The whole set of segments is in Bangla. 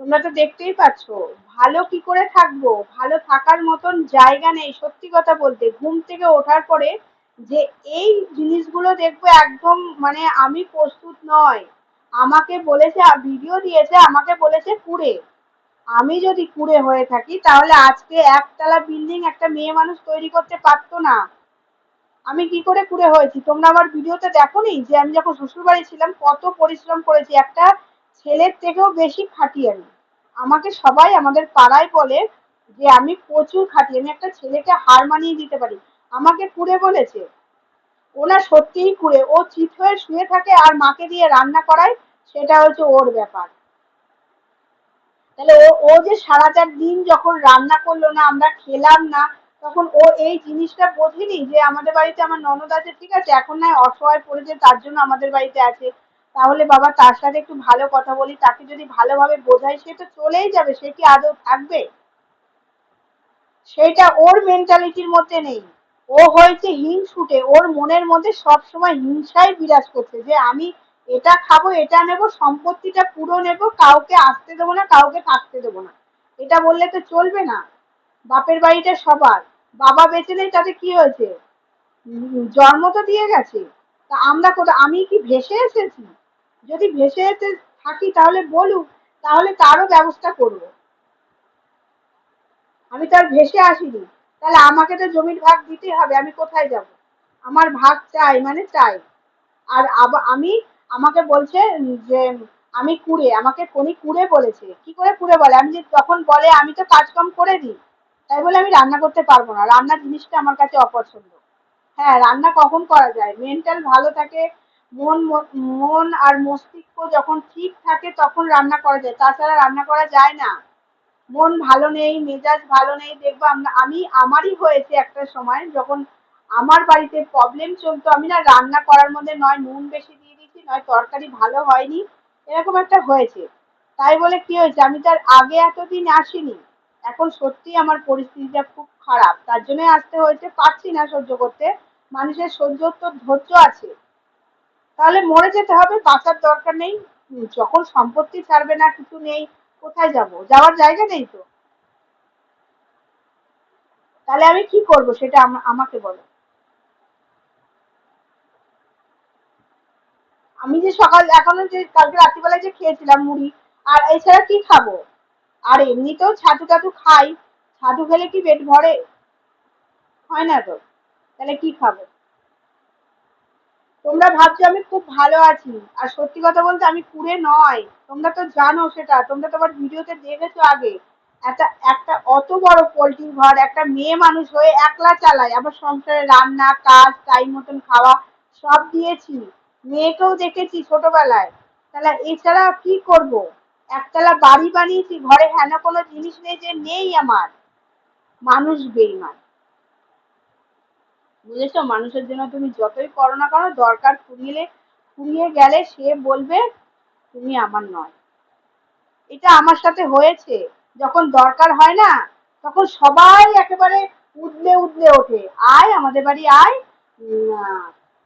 তোমরা তো দেখতেই পাচ্ছ, ভালো কি করে থাকব? ভালো থাকার মতন জায়গা নেই, সত্যি কথা বলতে। ঘুম থেকে ওঠার পরে যে এই জিনিসগুলো দেখব একদম মানে আমি প্রস্তুত নয় আমাকে বলেছে, ভিডিও দিয়েছে, আমাকে বলেছে কুড়ে। আমি যদি কুড়ে হয়ে থাকি, তাহলে আজকে একতলা বিল্ডিং একটা মেয়ে মানুষ তৈরি করতে পারতো না। আমি কি করে কুড়ে হয়েছি? তোমরা আমার ভিডিওতে দেখোনি যে আমি যখন শ্বশুর বাড়ি ছিলাম, কত পরিশ্রম করেছি। একটা ছেলের থেকেও বেশি খাটি আমি। আমাকে সবাই আমাদের পাড়ায় বলে যে, আমি প্রচুর খাটি, আমি একটা ছেলেকে হার মানিয়ে দিতে পারি। আমাকে কুড়ে বলেছে। ওনা সত্যিই কুড়ে। ও চিত হয়ে শুয়ে থাকে আর মাকে দিয়ে রান্না করায়, সেটা হচ্ছে ওর ব্যাপার। তাহলে ও যে সারাটা দিন যখন রান্না করল না, আমরা খেলাম না, তখন ও এই জিনিসটা বোঝেনি যে, আমাদের বাড়িতে আমার ননদ আছে, ঠিক আছে, এখন নয়, অসহায় পড়েছে, তার জন্য আমাদের বাড়িতে আছে। তাহলে বাবা তার সাথে একটু ভালো কথা বলি, তাকে যদি ভালোভাবে বোঝাই, সে তো চলেই যাবে, সে কি আদৌ থাকবে? সেটা ওর মেন্টালিটির মধ্যে নেই। ও হয়েছে হিংসুটে, ওর মনের মধ্যে সব সময় হিংসাই বিরাজ করছে যে আমি এটা খাব, এটা নেব, সম্পত্তিটা পুরো নেব, কাউকে আসতে দেবো না, কাউকে থাকতে দেবো না। এটা বললে তো চলবে না। বাপের বাড়িটা সবার। বাবা বেঁচে নেই, তাতে কি হয়েছে? জন্ম তো দিয়ে গেছে। তা আমরা কোথাও আমি কি ভেসে এসেছি? যদি ভেসে এসে থাকি তাহলে বলুক, তাহলে তারও ব্যবস্থা করব। আমি তো আর ভেসে আসিনি। তাহলে আমাকে তো জমির ভাগ দিতে হবে, আমি কোথায় যাব? আমার ভাগ চাই মানে চাই। আর আমি, আমাকে বলছে যে, আমি কুড়ে, আমাকে কোনি কুড়ে বলেছে। কি করে কুড়ে বলে? আমি যে তখন বলে, আমি তো কাজকাম করে দিই। তাই বলে আমি রান্না করতে পারব না। রান্নার জিনিসটা আমার কাছে অপছন্দ। হ্যাঁ রান্না কখন করা যায়? মেন্টাল ভালো থাকে মন মন আর মস্তিষ্ক যখন ঠিক থাকে তখন রান্না করা যায়। তাছাড়া রান্না করা যায় না। মন ভালো নেই, মেজাজ ভালো নেই, দেখব আমি, আমারই হয়েছে একটা সময় যখন আমার বাড়িতে প্রবলেম চলতো। আমি না রান্না করার মধ্যে নয়, নুন বেশি দিয়ে দিয়েছি, নয়, তরকারি ভালো হয়নি, এরকম একটা হয়েছে। তাই বলে কি হয়েছে, আমি তার আগে এতদিন আসিনি। এখন সত্যি আমার পরিস্থিতিটা খুব খারাপ। তার জন্যই আসতে হয়েছে, পারছি না সহ্য করতে। মানুষের সহ্য তো ধৈর্য আছে। তাহলে মরে যেতে হবে, বাঁচার দরকার নেই। যখন সম্পত্তি ছাড়বে না, কিছু নেই, কোথায় যাব? যাওয়ার জায়গা নেই তো। তাহলে আমি কি করব সেটা আমাকে বলো। আমি যে সকাল, এখনও যে কালকে রাত্রিবেলায় যে খেয়েছিলাম মুড়ি, আর এছাড়া কি খাব? আর এমনিতেও ছাতু টাতু খাই। ছাতু খেলে কি পেট ভরে? হয় না তো? তাহলে কি খাব? তোমরা ভাবছ আমি খুব ভালো আছি। আর সত্যি কথা বলতে আমি কুড়ে নয়। তোমরা তো জানো সেটা। তোমরা তো আমার ভিডিওতে দেখেছ আগে। একটা একটা অত বড় পোলট্রি ঘর, একটা মেয়ে মানুষ হয়ে একলা চালায়। আবার সংসারে রান্না, কাজ, টাইম মতন খাওয়া সব দিয়েছি। মেয়েকেও দেখেছি ছোটবেলায়। তাহলে এছাড়া কি করব? একতলা বাড়ি বানিয়েছি, ঘরে হেন কোনো জিনিস নেই যে নেই আমার। মানুষ বেইমান। বুঝেছ? মানুষের জন্য তুমি যতই করো না করো দরকার ফুরিয়ে ফুরিয়ে গেলে সে বলবে, তুমি আমার নয়। এটা আমার সাথে হয়েছে। যখন দরকার হয় না, তখন সবাই একেবারে উদলে উদলে ওঠে। আয়, আমাদের বাড়ি আয়।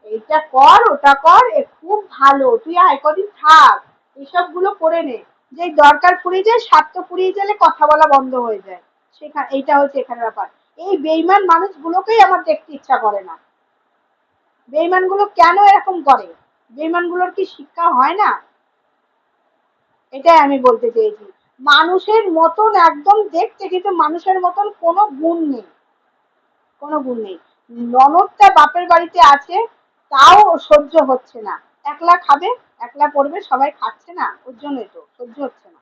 এইটা কর, ওটা কর, এ খুব ভালো। তুই আয়, কদিন থাক। এসবগুলো করে নে। যে দরকার ফুরিয়ে যায়, স্বার্থ ফুরিয়ে গেলে কথা বলা বন্ধ হয়ে যায়। সেখানে এইটা হচ্ছে এখানে ব্যাপার। এই বেইমান মানুষগুলোকেই আমার দেখতে ইচ্ছা করে না। বেইমানগুলো কেন এরকম করে? বেইমানগুলোর কি শিক্ষা হয় না? এটাই আমি বলতে চেয়েছি। মানুষের মতন একদম দেখতে কিন্তু মানুষের মতন কোনো গুণ নেই। কোনো গুণ নেই। ননদটা বাপের বাড়িতে আছে, তাও সহ্য হচ্ছে না। একলা খাবে, একলা পড়বে, সবাই খাচ্ছে না। ওর জন্যই তো, সহ্য হচ্ছে না।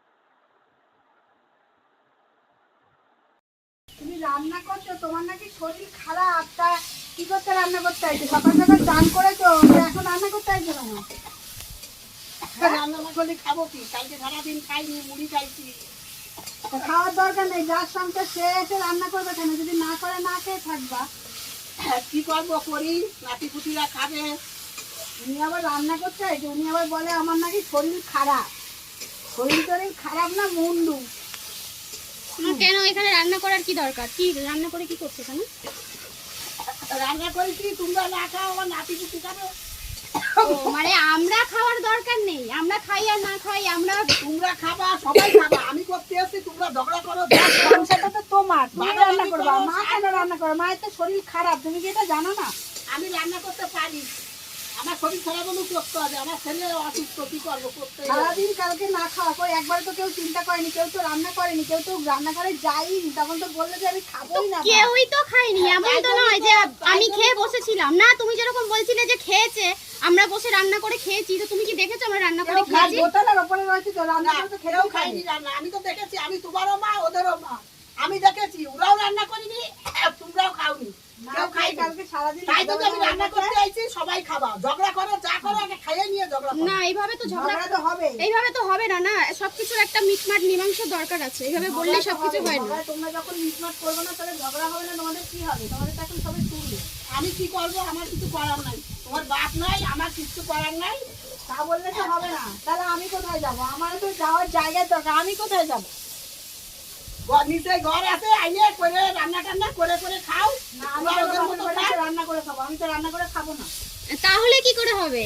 তুমি রান্না করছ তোমার নাকি শরীর খারাপ তা কি করতে রান্না করতে চাইছো? সকাল সকাল চান করেছ এখন রান্না করতে চাইছো না রান্না না করলে খাব কি? কালকে সারাদিন খাইনি মুড়ি খাইছি। খাওয়ার দরকার নেই যার সংসার সে এসে রান্না করবে কেন? যদি না করে না খেয়ে থাকবা। হ্যাঁ, কি করব করি? নাতি পুতিরা খাবে। উনি আবার রান্না করতে চাইছে উনি আবার বলে আমার নাকি শরীর খারাপ। শরীর টরীর খারাপ না মুন্ডু। কেন এখানে রান্না করার কি দরকার? কি রান্না করে কি করছ এখানে? রান্না করেছি তোমরা না খাও আমার নাতি পুতি খাবে। মানে আমরা খাওয়ার দরকার নেই। আমরা খাই আর না খাই আমরা তোমরা খাবা সবাই খাবা। আমি এসেছি তোমরা ঝগড়া করো সংসারটা তো তোমার তুমি রান্না করবা মা কেন রান্না করবে মায়ের তো শরীর খারাপ তুমি কি এটা জানো না? আমি রান্না করতে পারি। আমার শরীর খারাপ হলেও করতে হবে আমার ছেলে অসুস্থ কি করব করতে সারাদিন কালকে না খাওয়া করে একবার তো কেউ চিন্তা করেনি কেউ তো রান্না করেনি কেউ তো রান্নাঘরে যাইনি তখন তো বলল যে আমি খাবোই না। কেউই তো খাইনি এমন তো নয় যে আমি খেয়ে বসেছিলাম। না তুমি যেরকম বলছিলে যে খেয়েছে আমরা বসে রান্না করে খেয়েছি তো তুমি কি দেখেছ আমরা রান্না করে খেয়েছি? বোতলের ওপরে রয়েছে তো রান্না করে তো কেউ খাইনি রান্না। আমি তো দেখেছি আমি তোমারও মা ওদেরও মা। আমি দেখেছি ওরাও রান্না করিনি তোমরাও খাওনি। কেউ খাইনি কালকে সারাদিন তাই তো আমি রান্না করতে আইছি সবাই খাবা। ঝগড়া করো যা করো আগে খাইয়ে নিয়ে ঝগড়া করো। না এইভাবে তো ঝগড়া ঝগড়া তো হবে। এইভাবে তো হবে না না। সবকিছুর একটা মিটমাট মীমাংস দরকার আছে। এইভাবে বললে সবকিছু হয় না। তোমরা যখন মিটমাট করবে না তাহলে ঝগড়া হবে না তোমাদের কি হবে? তোমাদের সবাই শুনবে। আমি কি করব? আমার কিছু করার নাই। তোমার বাপ নাই আমার কিছু করার নাই। তা বললে তো হবে না। তাহলে আমি কোথায় যাব? আমারও তো যাওয়ার জায়গার দরকার। আমি কোথায় যাব? নিচে ঘর আছে করে রান্না টান্না করে করে খাও। রান্না করে খাব আমি তো রান্না করে খাব না। তাহলে কি করে হবে?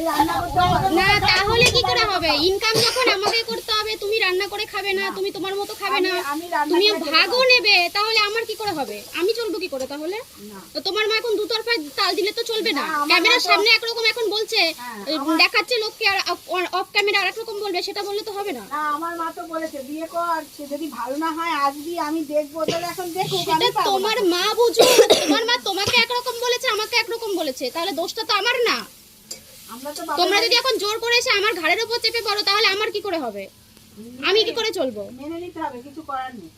না তাহলে কি করে হবে? ইনকাম যখন আমাকে করতে হবে তুমি রান্না করে খাবে না তুমি তোমার মতো খাবে না তুমি ভাগও নেবে তাহলে আমার কি করে হবে? আমি চলবো কি করে তাহলে? তো তোমার মা এখন দুতরফা তাল দিলে তো চলবে না। ক্যামেরার সামনে একরকম এখন বলছে হ্যাঁ, দেখাচ্ছে লোককে আর অফ ক্যামেরা আরেক রকম বলবে সেটা বললে তো হবে না। আমার মা তো বলেছে বিয়ে কর সে যদি ভালো না হয় আসবি আমি দেখব। তাহলে এখন দেখুক সেটা। তোমার মা বুঝো তোমার মা তোমাকে একরকম বলেছে আমাকে একরকম বলেছে তাহলে দোষটা তো আমার না। তোমরা যদি এখন জোর করে এসে আমার ঘাড়ের উপর চেপে পড়ো তাহলে আমার কি করে হবে? আমি কি করে চলবো? মেনে নিতে হবে কিছু করার নেই।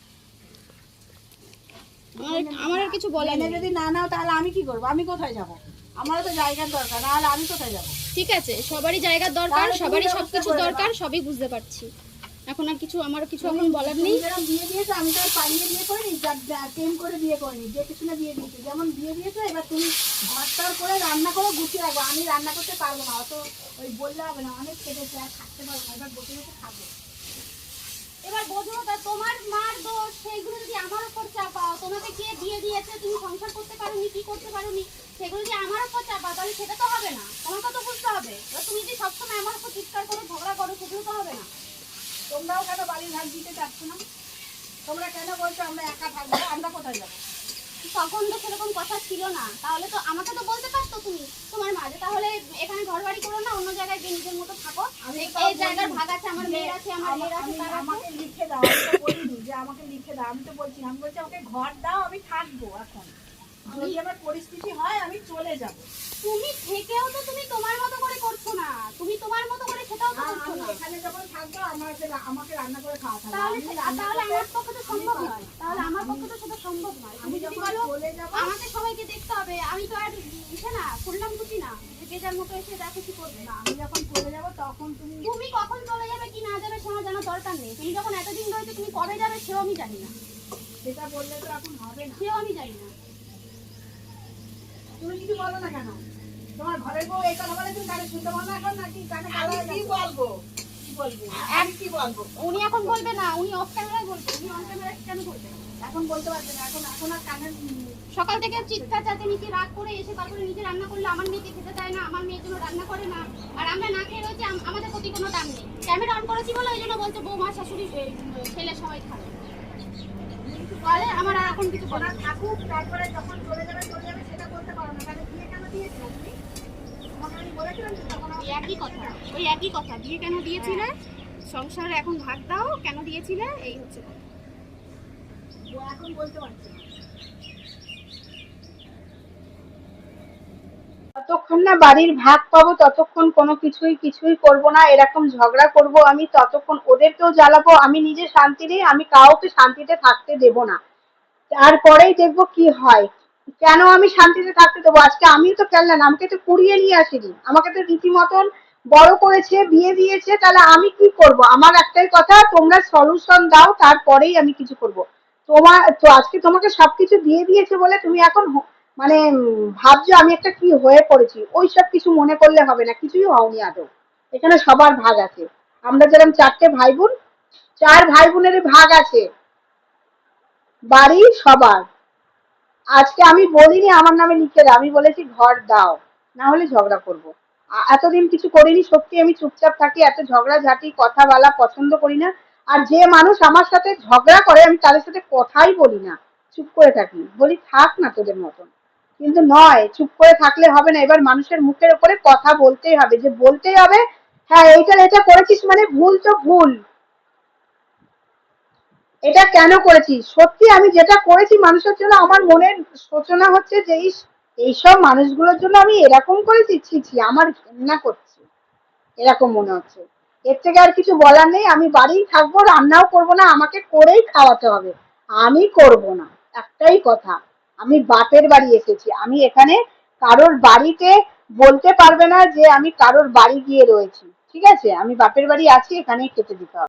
আমার আর কিছু বলার নেই। যদি না নাও তাহলে আমি কি করব? আমি কোথায় যাব? আমারও তো জায়গার দরকার নাহলে আমি কোথায় যাব? ঠিক আছে সবারই জায়গার দরকার সবারই সবকিছু দরকার সবই বুঝতে পারছি। এখন আর কিছু আমার কিছু এখন বলার নেই। বিয়ে দিয়েছে, আমি তো আর পালিয়ে বিয়ে করিনি প্রেম করে বিয়ে করিনি, যে কিছু না বিয়ে দিয়েছে। যেমন বিয়ে দিয়েছে, এবার তুমি ঘরটার করে রান্না করে, গুছিয়ে রাখব আমি রান্না করতে পারব না, অত ওই বললে হবে না, অনেক খেটেছে, আর থাকতে পারব না, এবার বসে বসে খাব। এবার বোঝো তা তোমার মার দোষ, সেইগুলো যদি আমার উপর চাপাও, তোমাকে কে দিয়ে দিয়েছে, তুমি সংসার করতে পারোনি, কি করতে পারোনি, সেগুলো যদি আমার উপর চাপাও তাহলে সেটা তো হবে না। তোমাকে তো বুঝতে হবে। এবার তুমি যদি সবসময় আমার উপর চিৎকার করো ঝগড়া করো, সেগুলো তো হবে না। তোমরাও কেন বাড়ির ভাগ দিতে চাচ্ছ না? তোমরা কেন বলছো আমরা একা থাকব? আমরা কোথায় যাব? তখন তো সেরকম কথা ছিল না। তাহলে তো আমাকে তো বলতে পারতো তুমি। তোমার মাঝে তাহলে এখানে ঘর বাড়ি করো না অন্য জায়গায় গিয়ে নিজের মতো থাকো। এই- জায়গার ভাগ আছে আমার মেয়ের আছে আমার মেয়ের আছে আমাকে লিখে দাও আমি তো বলিনি যে আমাকে লিখে দাও। আমি তো বলছি। আমি বলছি আমাকে ঘর দাও আমি থাকব এখন। যদি আমার পরিস্থিতি হয় আমি চলে যাব। তুমি থেকেও তো তুমি তোমার মতো করে করছ না তুমি তোমার মতো করে সেটাও তো করছ আমি না এখানে যখন থাকব আমাকে আমাকে রান্না করে খাওয়াতে হবে তাহলে আমি সে- রান্না তাহলে করতে- আমার পক্ষে তো সম্ভব নয়। তাহলে আমার পক্ষে তো সেটা সম্ভব নয়। আমি তুমি যদি বলো আমাকে সবাইকে দেখতে হবে। আমি তো আর ইসে না করলাম বুঝি না? যে যে যার মতো এসে দেখো কি করবে। না, আমি যখন চলে যাব তখন তুমি তুমি কখন চলে যাবে কি না যাবে সে আমার জানার দরকার নেই। তুমি যখন এতদিন রয়েছে তুমি কবে যাবে সেও আমি জানি না। সেটা বললে তো এখন হবে না। সেও আমি জানি না। তুমি কিছু বলো না কেন? তোমার ঘরের বউ এই কথা বলে তুমি কানে শুনতে পাও না এখন নাকি? কানে কানে কি বলব? উনি এখন বলবে না, উনি অফ বলবে। উনি এখন বলতে পারছে না, এখন এখন আর সকাল থেকে চিৎকার, চেঁচামেচি, রাগ করে এসে তারপরে নিজে রান্না করলে আমার মেয়েকে খেতে দেয় না, আমার মেয়ের জন্য রান্না করে না। আর আমরা না খেয়ে রয়েছি আমাদের প্রতি কোনো দাম নেই। ক্যামেরা অন করেছি বলে ওই জন্য বলছে, বৌমা, শাশুড়ি ছেলে সবাই খাবে। বলে, আমার এখন কিছু বলার থাকুক তারপরে যখন চলে যাবে চলে যাবে, সেটা বলতে পারো না। তাহলে বিয়ে কেন দিয়েছিলে তুমি তোমাকে আমি বলেছিলাম যে তখন ওই ওই একই কথা কেন দিয়েছিলে? এখন ভাগ দাও, কেন দিয়েছিলে? এই হচ্ছে এখন বলতে যতক্ষণ না বাড়ির ভাগ পাবো, ততক্ষণ কোনো কিছুই কিছুই করব না, এরকম ঝগড়া করব আমি, ততক্ষণ ওদেরকেও জ্বালাবো, আমি নিজে শান্তি নেই, আমি কাউকে শান্তিতে থাকতে দেব না। তারপরেই দেখব কি হয়। কেন আমি শান্তিতে থাকতে দেবো? আজকে আমিও তো খেললাম আমাকে তো কুড়িয়ে নিয়ে আসিনি। আমাকে তো রীতিমতন বড় করেছে, বিয়ে দিয়েছে, তাহলে আমি কি করব? আমার একটাই কথা, তোমরা সলিউশন দাও, তারপরেই আমি কিছু করব। তোমার, তো আজকে তোমাকে সবকিছু দিয়ে দিয়েছে বলে তুমি এখন মানে ভাবছ আমি একটা কি হয়ে পড়েছি? ওই সব কিছু মনে করলে হবে না, কিছুই হওনি আদৌ। এখানে সবার ভাগ আছে। আমরা যেরকম চারটে ভাই বোন, চার ভাই বোনেরই ভাগ আছে। বাড়ি সবার। আজকে আমি বলিনি আমার নামে লিখে দাও, আমি বলেছি ঘর দাও, না হলে ঝগড়া করব। এতদিন কিছু করিনি, সত্যি আমি চুপচাপ থাকি, এত ঝগড়া ঝাঁটি কথা বলা পছন্দ করি না। আর যে মানুষ আমার সাথে ঝগড়া করে, আমি তাদের সাথে কথাই বলি না, চুপ করে থাকি। বলি, থাক না তোদের মতন। কিন্তু নয়, চুপ করে থাকলে হবে না। এবার মানুষের মুখের উপরে কথা বলতেই হবে। যে বলতেই হবে হ্যাঁ এইটা এটা করেছিস মানে ভুল তো ভুল। এটা কেন করেছি? সত্যি আমি যেটা করেছি মানুষের জন্য আমার মনের সূচনা হচ্ছে যে এইসব মানুষগুলোর জন্য আমি এরকম করেছি? ছি, আমার ঘেন্না করছে। এরকম মনে হচ্ছে। এর থেকে আর কিছু বলার নেই। আমি বাড়িই থাকব, রান্নাও করব না, আমাকে করেই খাওয়াতে হবে। আমি করব না। একটাই কথা, আমি বাপের বাড়ি এসেছি। আমি এখানে কারোর বাড়িতে বলতে পারবে না যে আমি কারোর বাড়ি গিয়ে রয়েছি। ঠিক আছে? আমি বাপের বাড়ি আছি, এখানেই খেতে দিতে হবে।